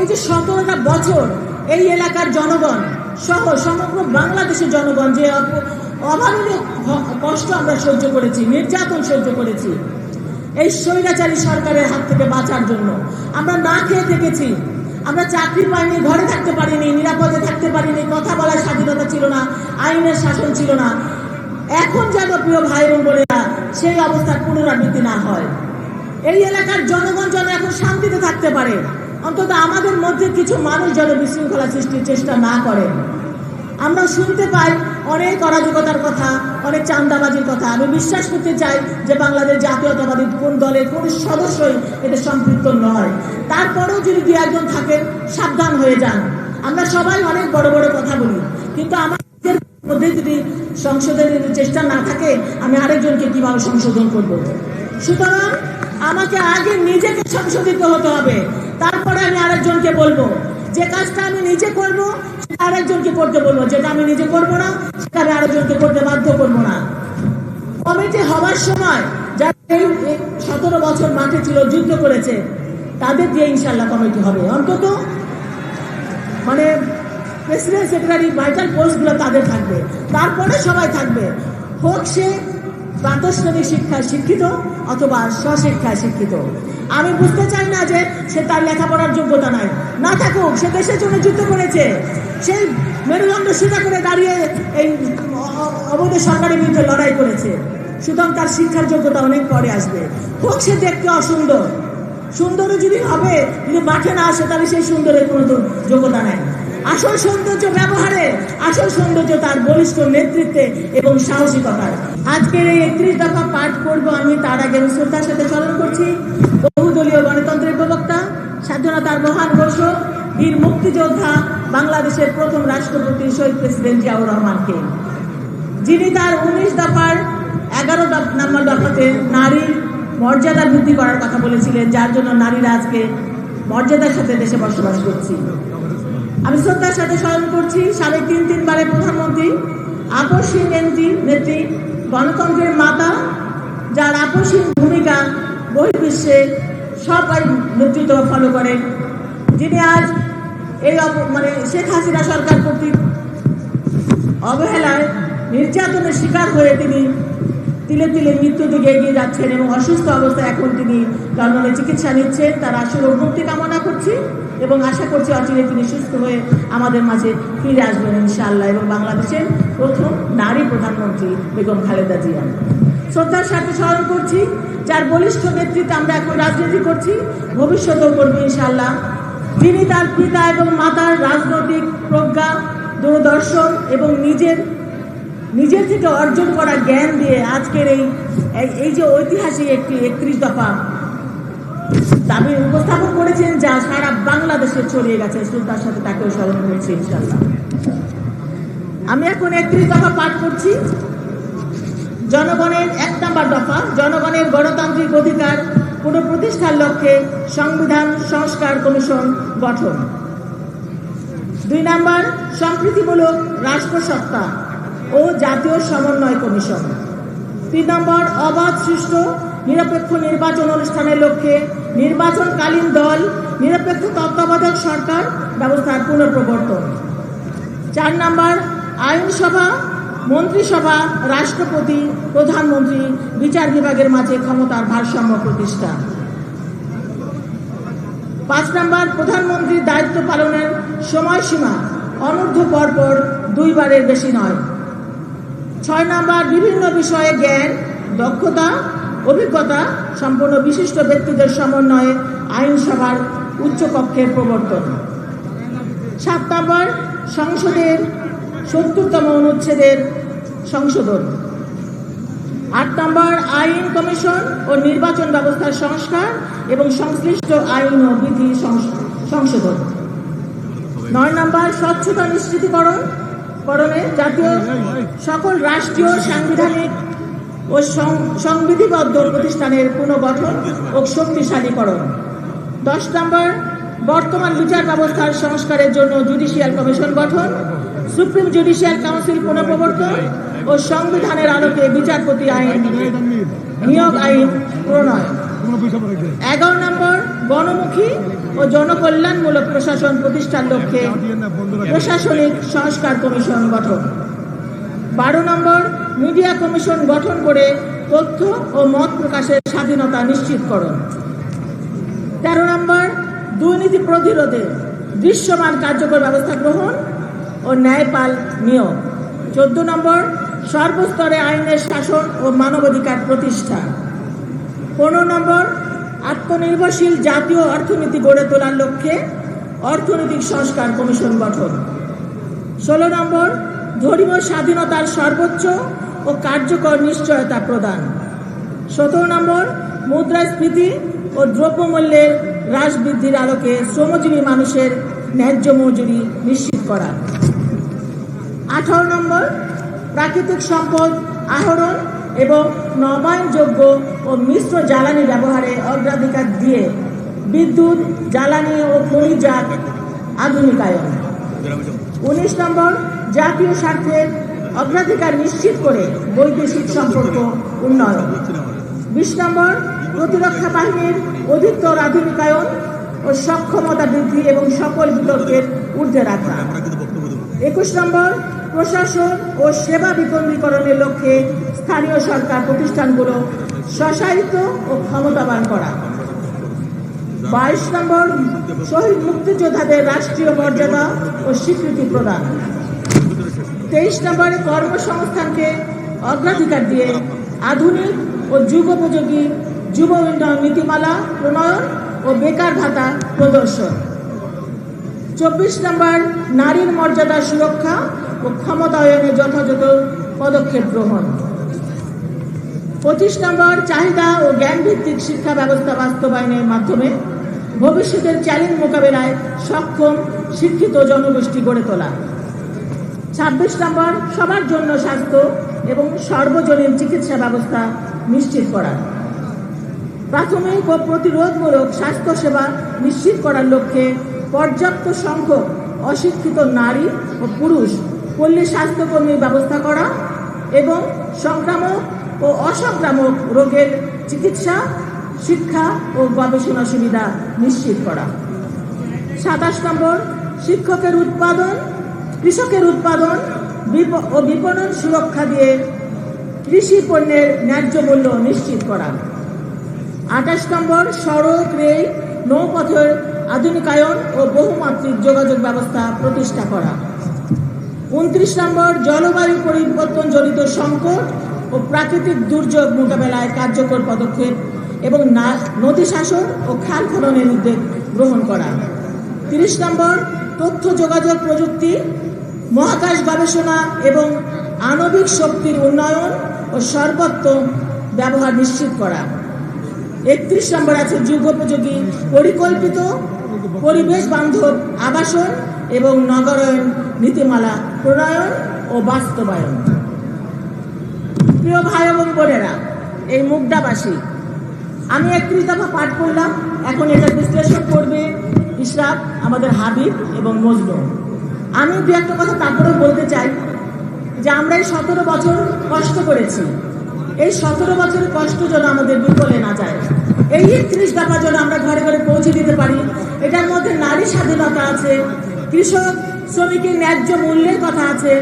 এই যে সতেরোটা বছর এই এলাকার জনগণ সহ সমগ্র বাংলাদেশের জনগণ যে অভাবনীয় কষ্ট আমরা সহ্য করেছি, নির্যাতন সহ্য করেছি, এই স্বৈরাচারী সরকারের হাত থেকে বাঁচার জন্য আমরা না খেয়ে থেকেছি, আমরা চাকরি পাইনি, ঘরে থাকতে পারিনি, নিরাপদে থাকতে পারিনি, কথা বলার স্বাধীনতা ছিল না, আইনের শাসন ছিল না। এখন যেন প্রিয় ভাই বোন বোনেরা সেই অবস্থার পুনরাবৃত্তি না হয়। এই এলাকার জনগণ যেন এখন শান্তিতে থাকতে পারে। অন্তত আমাদের মধ্যে কিছু মানুষ যেন বিশৃঙ্খলা সৃষ্টির চেষ্টা না করে। আমরা শুনতে পাই অনেক অরাজকতার কথা, অনেক চান্দাবাজির কথা। আমি বিশ্বাস করতে চাই যে বাংলাদেশ জাতীয়তাবাদী কোন দলের কোন সদস্যই এতে সম্পৃক্ত নয়। তারপরেও যদি দু একজন থাকেন সাবধান হয়ে যান। আমরা সবাই অনেক বড় বড় কথা বলি। কিন্তু আমাদের মধ্যে যদি সংশোধনের চেষ্টা না থাকে, আমি আরেকজনকে কীভাবে সংশোধন করব? সুতরাং আমাকে আগে নিজেকে সংশোধিত হতে হবে। তারপরে আমি আরেকজনকে বলব, যে কাজটা আমি নিজে করব, সেটা আরেকজনকে করতে বলব। যেটা আমি নিজে করব না, সেটা আমি আরেকজনকে করতে বাধ্য করব না। কমিটি হওয়ার সময় যারা এই সতেরো বছর মাঠে ছিল, যুদ্ধ করেছে, তাদের দিয়ে ইনশাল্লাহ কমিটি হবে। অন্তত মানে প্রেসিডেন্ট, সেক্রেটারি, ভাইটাল পোস্টগুলো তাদের থাকবে। তারপরে সবাই থাকবে। হোক সে প্রাতশ্রেণী শিক্ষায় শিক্ষিত অথবা স্বশিক্ষায় শিক্ষিত। আমি বুঝতে চাই না যে সে তার লেখাপড়ার যোগ্যতা নাই। না থাকুক, সে দেশের জন্য যুদ্ধ করেছে। সেই মেরুদণ্ড সোজা করে দাঁড়িয়ে এই অবৈধ সরকারের বিরুদ্ধে লড়াই করেছে। সুতরাং তার শিক্ষার যোগ্যতা অনেক পরে আসবে। হোক, সে দেখতে অসুন্দর। সুন্দরও যদি হবে যদি মাঠে না আসে, তাহলে সেই সুন্দরের কোনো যোগ্যতা নাই। আসল সৌন্দর্য ব্যবহারে, আসল সৌন্দর্য তার বলিষ্ঠ নেতৃত্বে এবং সাহসিকতার। আজকের এই একত্রিশ দফা পাঠ করব আমি, তার আগে শ্রদ্ধার সাথে স্মরণ করছি। বহুদলীয় গণতন্ত্রের প্রবক্তা, স্বাধীনতার মহান ঘোষক, বীর মুক্তিযোদ্ধা, বাংলাদেশের প্রথম রাষ্ট্রপতি শহীদ প্রেসিডেন্ট জিয়াউর রহমানকে। যিনি তার উনিশ দফার এগারো নম্বর দফাতে নারীর মর্যাদা বৃদ্ধি করার কথা বলেছিলেন, যার জন্য নারীরা আজকে মর্যাদার সাথে দেশে বসবাস করছি। আমি শ্রদ্ধার সাথে স্মরণ করছি, সাবেক তিন তিনবারের প্রধানমন্ত্রী আপসহীন নেত্রী নেত্রী গণতন্ত্রের মাতা, যার আপসহীন ভূমিকা বহির্বিশ্বে সবাই নেতৃত্ব ফলো করেন, যিনি আজ এই মানে শেখ হাসিনা সরকার কর্তৃক অবহেলায় নির্যাতনের শিকার হয়ে তিনি তিলে তিলে মৃত্যু দিকে এগিয়ে যাচ্ছেন এবং অসুস্থ অবস্থায় এখন তিনি লন্ডনে চিকিৎসা নিচ্ছেন। তার আসল উন্নতি কামনা করছি এবং আশা করছি অচিরে তিনি সুস্থ হয়ে আমাদের মাঝে ফিরে আসবেন ইনশাআল্লাহ এবং বাংলাদেশের প্রথম নারী প্রধানমন্ত্রী বেগম খালেদা জিয়া। শ্রদ্ধার সাথে স্মরণ করছি, যার বলিষ্ঠ নেতৃত্বে আমরা এখন রাজনীতি করছি। ভবিষ্যতেও করব ইনশাআল্লাহ। যিনি তার পিতা এবং মাতার রাজনৈতিক প্রজ্ঞা, দূরদর্শন এবং নিজের নিজের থেকে অর্জন করা জ্ঞান দিয়ে আজকের এই, এই- যে ঐতিহাসিক একটি একত্রিশ দফা দাবি উপস্থাপন করেছেন যা সারা বাংলাদেশে ছড়িয়ে গেছে। শ্রদ্ধার সাথে তাকেও স্মরণ করছি ইনশাল্লাহ আমি এখন একত্রিশ দফা পাঠ করছি। জনগণের এক নম্বর দফা, জনগণের গণতান্ত্রিক অধিকার, পুনঃপ্রতিষ্ঠার লক্ষ্যে সংবিধান, সংস্কার কমিশন গঠন। দুই নাম্বার, সম্প্রীতিমূলক রাষ্ট্রসত্তা। ও জাতীয় সমন্বয় কমিশন। তিন নম্বর, অবাধ, সুষ্ঠু, নিরপেক্ষ নির্বাচন অনুষ্ঠানের লক্ষ্যে নির্বাচনকালীন দল, নিরপেক্ষ তত্ত্বাবধায়ক সরকার, ব্যবস্থার পুনঃপ্রবর্তন। চার নম্বর, আইনসভা, মন্ত্রিসভা, রাষ্ট্রপতি, প্রধানমন্ত্রী, বিচার বিভাগের মাঝে ক্ষমতার ভারসাম্য প্রতিষ্ঠা। পাঁচ নম্বর, প্রধানমন্ত্রীর দায়িত্ব পালনের সময়সীমা অনূর্ধ্ব পরপর দুইবারের বেশি নয়। ছয় নাম্বার, বিভিন্ন বিষয়ে জ্ঞান, দক্ষতা, অভিজ্ঞতা সম্পূর্ণ বিশিষ্ট ব্যক্তিদের সমন্বয়ে আইনসভার উচ্চকক্ষের প্রবর্তন। সাত নম্বর, সংসদের সত্তরতম অনুচ্ছেদের সংশোধন। আট নম্বর, আইন কমিশন ও নির্বাচন ব্যবস্থার সংস্কার এবং সংশ্লিষ্ট আইন ও বিধি সংশোধন। নয় নম্বর, স্বচ্ছতা নিশ্চিতকরণ। করণে জাতীয় সকল রাষ্ট্রীয়, সাংবিধানিক ও সংবিধিবদ্ধ প্রতিষ্ঠানের পুনর্গঠন ও শক্তিশালীকরণ। দশ নম্বর, বর্তমান বিচার ব্যবস্থার সংস্কারের জন্য জুডিশিয়াল কমিশন গঠন, সুপ্রিম জুডিশিয়াল কাউন্সিল পুনঃপ্রবর্তন ও সংবিধানের আলোকে বিচারপতি আইন নিয়োগ আইন প্রণয় এগারো নম্বর গণমুখী ও জনকল্যাণমূলক প্রশাসন প্রতিষ্ঠার লক্ষ্যে প্রশাসনিক সংস্কার কমিশন গঠন। বারো নম্বর, মিডিয়া কমিশন গঠন করে তথ্য ও মত প্রকাশের স্বাধীনতা নিশ্চিতকরণ। তেরো নম্বর, দুর্নীতি প্রতিরোধে দৃশ্যমান কার্যকর ব্যবস্থা গ্রহণ ও ন্যায়পাল নিয়োগ। চোদ্দ নম্বর, সর্বস্তরে আইনের শাসন ও মানবাধিকার প্রতিষ্ঠা। পনেরো নম্বর, আত্মনির্ভরশীল জাতীয় অর্থনীতি গড়ে তোলার লক্ষ্যে অর্থনৈতিক সংস্কার কমিশন গঠন। ষোলো নম্বর, ধর্মীয় স্বাধীনতার সর্বোচ্চ ও কার্যকর নিশ্চয়তা প্রদান। সতেরো নম্বর, মুদ্রাস্ফীতি ও দ্রব্যমূল্যের হ্রাস বৃদ্ধির আলোকে শ্রমজীবী মানুষের ন্যায্য মজুরি নিশ্চিত করা। আঠারো নম্বর, প্রাকৃতিক সম্পদ আহরণ এবং নবায়নযোগ্য ও মিশ্র জ্বালানি ব্যবহারে অগ্রাধিকার দিয়ে বিদ্যুৎ, জ্বালানি ও খনিজাত আধুনিকায়ন। উনিশ নম্বর, জাতীয় স্বার্থের অগ্রাধিকার নিশ্চিত করে বৈদেশিক সম্পর্ক উন্নয়ন। বিশ নম্বর, প্রতিরক্ষা বাহিনীর অধিকতর আধুনিকায়ন ও সক্ষমতা বৃদ্ধি এবং সকল বিতর্কের ঊর্ধ্বে রাখা। একুশ নম্বর, প্রশাসন ও সেবা বিকেন্দ্রীকরণের লক্ষ্যে স্থানীয় সরকার প্রতিষ্ঠানগুলো স্বশায়িত ও ক্ষমতাবান করা। বাইশ নম্বর, শহীদ মুক্তিযোদ্ধাদের রাষ্ট্রীয় মর্যাদা ও স্বীকৃতি প্রদান। তেইশ নম্বরে কর্মসংস্থানকে অগ্রাধিকার দিয়ে আধুনিক ও যুগোপযোগী যুব উন্নয়ন নীতিমালা প্রণয়ন ও বেকার ভাতা প্রদর্শন। চব্বিশ নম্বর, নারীর মর্যাদা সুরক্ষা ও ক্ষমতায়নে যথাযথ পদক্ষেপ গ্রহণ। পঁচিশ নম্বর চাহিদা ও জ্ঞান ভিত্তিক শিক্ষা ব্যবস্থা বাস্তবায়নের মাধ্যমে ভবিষ্যতের চ্যালেঞ্জ মোকাবেলায় সক্ষম, শিক্ষিত জনগোষ্ঠী গড়ে তোলা। ছাব্বিশ নম্বর, সবার জন্য স্বাস্থ্য এবং সর্বজনীন চিকিৎসা ব্যবস্থা নিশ্চিত করা। প্রাথমিক ও প্রতিরোধমূলক স্বাস্থ্যসেবা নিশ্চিত করার লক্ষ্যে পর্যাপ্ত সংখ্যক অশিক্ষিত নারী ও পুরুষ পল্লী স্বাস্থ্যকর্মীর ব্যবস্থা করা এবং সংক্রামক ও অসংক্রামক রোগের চিকিৎসা, শিক্ষা ও গবেষণা সুবিধা নিশ্চিত করা। সাতাশ নম্বর, শিক্ষকের উৎপাদন, কৃষকের উৎপাদন ও বিপণন সুরক্ষা দিয়ে কৃষি পণ্যের ন্যায্য মূল্য নিশ্চিত করা। আঠাশ নম্বর, সড়ক, রেল, নৌপথের আধুনিকায়ন ও বহুমাত্রিক যোগাযোগ ব্যবস্থা প্রতিষ্ঠা করা। উনত্রিশ নম্বর, জলবায়ু পরিবর্তন জনিত সংকট ও প্রাকৃতিক দুর্যোগ মোকাবেলায় কার্যকর পদক্ষেপ এবং নদী শাসন ও খাল খননের উদ্যোগ গ্রহণ করা। তিরিশ নম্বর, তথ্য যোগাযোগ প্রযুক্তি, মহাকাশ গবেষণা এবং আণবিক শক্তির উন্নয়ন ও সর্বোত্তম ব্যবহার নিশ্চিত করা। একত্রিশ নম্বর আছে যুগোপযোগী, পরিকল্পিত পরিবেশ বান্ধব আবাসন এবং নগরায়ন নীতিমালা প্রণয়ন ও বাস্তবায়ন। প্রিয় ভাই এবং বোনেরা, এই মুগদাবাসী, আমি একত্রিশ দফা পাঠ করলাম। এখন এটা বিশ্লেষণ করবে ইশরাক আমাদের হাবিব এবং মজনু। আমি দু একটা কথা তারপরেও বলতে চাই যে আমরা এই সতেরো বছর কষ্ট করেছি। এই সতেরো বছরের কষ্ট যেন আমাদের বিফলে না যায়। এই একত্রিশ দফা যেন আমরা ঘরে ঘরে পৌঁছে দিতে পারি। এটার মধ্যে নারী স্বাধীনতা আছে, কৃষক শ্রমিকের ন্যায্য মূল্যের কথা আছে,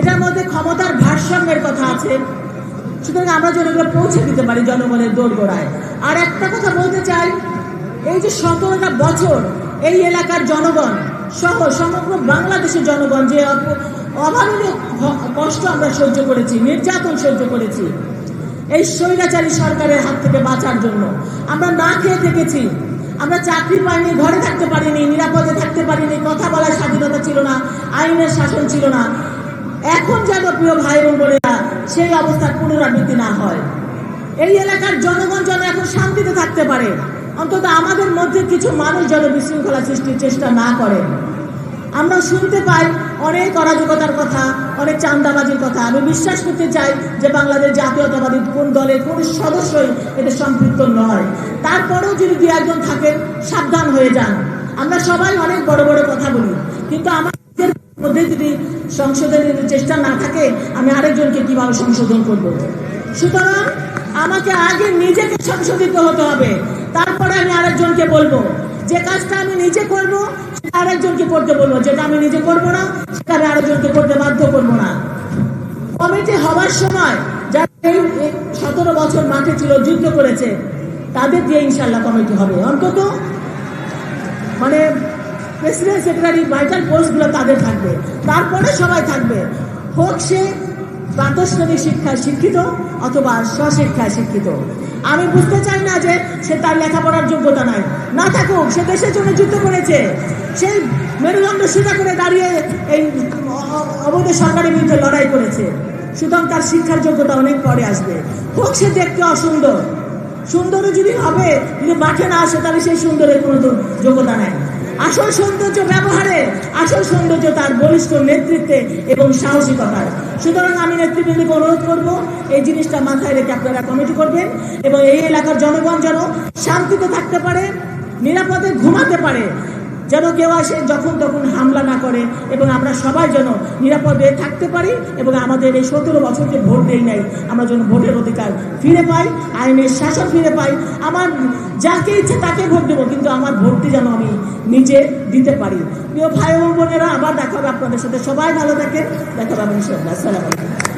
এটার মধ্যে ক্ষমতার ভারসাম্যের কথা আছে। সুতরাং আমরা যেন এগুলো পৌঁছে দিতে পারি জনগণের দোরগোড়ায়। আর একটা কথা বলতে চাই, এই যে সতেরোটা বছর এই এলাকার জনগণ সহ সমগ্র বাংলাদেশের জনগণ যে অভাবনীয় কষ্ট আমরা সহ্য করেছি, নির্যাতন সহ্য করেছি, এই স্বৈরাচারী সরকারের হাত থেকে বাঁচার জন্য আমরা না খেয়ে থেকেছি, আমরা চাকরি পাইনি, ঘরে থাকতে পারিনি, নিরাপদে থাকতে পারিনি, কথা বলার স্বাধীনতা ছিল না, আইনের শাসন ছিল না। এখন যেন প্রিয় ভাই এবং বোনেরা, সেই অবস্থার পুনরাবৃত্তি না হয়। এই এলাকার জনগণ যেন এখন শান্তিতে থাকতে পারে। অন্তত আমাদের মধ্যে কিছু মানুষ যেন বিশৃঙ্খলা সৃষ্টির চেষ্টা না করে। আমরা শুনতে পাই অনেক অরাজকতার কথা, অনেক চান্দাবাজির কথা। আমি বিশ্বাস করতে চাই যে বাংলাদেশ জাতীয়তাবাদী কোন দলের, কোন সদস্যই এতে সম্পৃক্ত নয়। তারপরেও যদি দু একজন থাকেন, সাবধান হয়ে যান। আমরা সবাই অনেক বড় বড় কথা বলি। কিন্তু আমাদের মধ্যে যদি সংশোধনের চেষ্টা না থাকে, আমি আরেকজনকে কীভাবে সংশোধন করব? সুতরাং আমাকে আগে নিজেকে সংশোধিত হতে হবে। তারপরে আমি আরেকজনকে বলব, যে কাজটা আমি নিজে করব, সেটা আরেকজনকে করতে বলব। যেটা আমি নিজে করব না, সেটা আমি আরেকজনকে করতে বাধ্য করব না। কমিটি হওয়ার সময় যারা এই সতেরো বছর মাঠে ছিল, যুদ্ধ করেছে, তাদের দিয়ে ইনশাল্লাহ কমিটি হবে। অন্তত মানে প্রেসিডেন্ট সেক্রেটারি ভাইটাল পোস্টগুলো তাদের থাকবে। তারপরে সবাই থাকবে। হোক সে প্রাতশ্রেণী শিক্ষায় শিক্ষিত অথবা স্বশিক্ষায় শিক্ষিত। আমি বুঝতে চাই না যে সে তার লেখাপড়ার যোগ্যতা নাই। না থাকুক, সে দেশের জন্য যুদ্ধ করেছে। সেই মেরুদণ্ড সোজা করে দাঁড়িয়ে এই অবৈধ সরকারের বিরুদ্ধে লড়াই করেছে। সুতরাং তার শিক্ষার যোগ্যতা অনেক পরে আসবে। হোক সে দেখতে অসুন্দর। সুন্দর যদি হবে, যদি মাঠে না আসে, তাহলে সেই সুন্দরের কোনো যোগ্যতা নাই। আসল সৌন্দর্য ব্যবহারে, আসল সৌন্দর্য তার বলিষ্ঠ নেতৃত্বে এবং সাহসিকতায় সুতরাং আমি নেতৃবৃন্দকে অনুরোধ করব, এই জিনিসটা মাথায় রেখে আপনারা কমিটি করবেন এবং এই এলাকার জনগণ যেন শান্তিতে থাকতে পারে, নিরাপদে ঘুমাতে পারে। যেন কেউ আসে, যখন তখন হামলা না করে এবং আমরা সবাই যেন নিরাপদে থাকতে পারি এবং আমাদের এই সতেরো বছর যে ভোট দেই নাই। আমরা যেন ভোটের অধিকার ফিরে পাই, আইনের শাসন ফিরে পাই। আমার যাকে ইচ্ছে তাকে ভোট দেবো, কিন্তু আমার ভোটটি যেন আমি নিজে দিতে পারি। প্রিয় ভাই বোনেরা, আবার দেখা হবে আপনাদের সাথে। সবাই ভালো থাকেন। দেখা পাবেন ইনশাআল্লাহ। আসসালামু আলাইকুম।